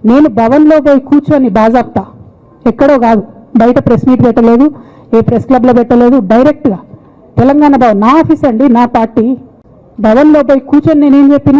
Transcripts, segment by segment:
నేను భవన్లో పోయి కూర్చొని బాజాప్తా. ఎక్కడో కాదు. బయట ప్రెస్ మీట్ పెట్టలేదు. ఏ ప్రెస్ క్లబ్లో పెట్టలేదు. డైరెక్ట్గా తెలంగాణ భవన్. నా ఆఫీస్ అండి నా పార్టీ. భవన్లో పోయి కూర్చొని నేనేం చెప్పిన?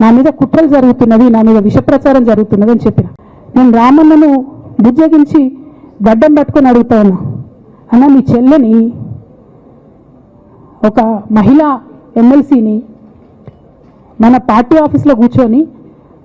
నా మీద కుట్రలు జరుగుతున్నది నా మీద విష ప్రచారం జరుగుతున్నది అని చెప్పిన. నేను రామన్నను బుజ్జగించి గడ్డం పట్టుకొని అడుగుతా ఉన్నా. అన్న మీ చెల్లెని ఒక మహిళా ఎమ్మెల్సీని మన పార్టీ ఆఫీస్లో కూర్చొని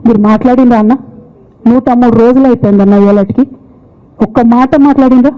మీరు మాట్లాడిండ్రా అన్న? నూట మూడు రోజులు అయిపోయిందన్న ఇవాళకి ఒక్క మాట మాట్లాడిండ్రా?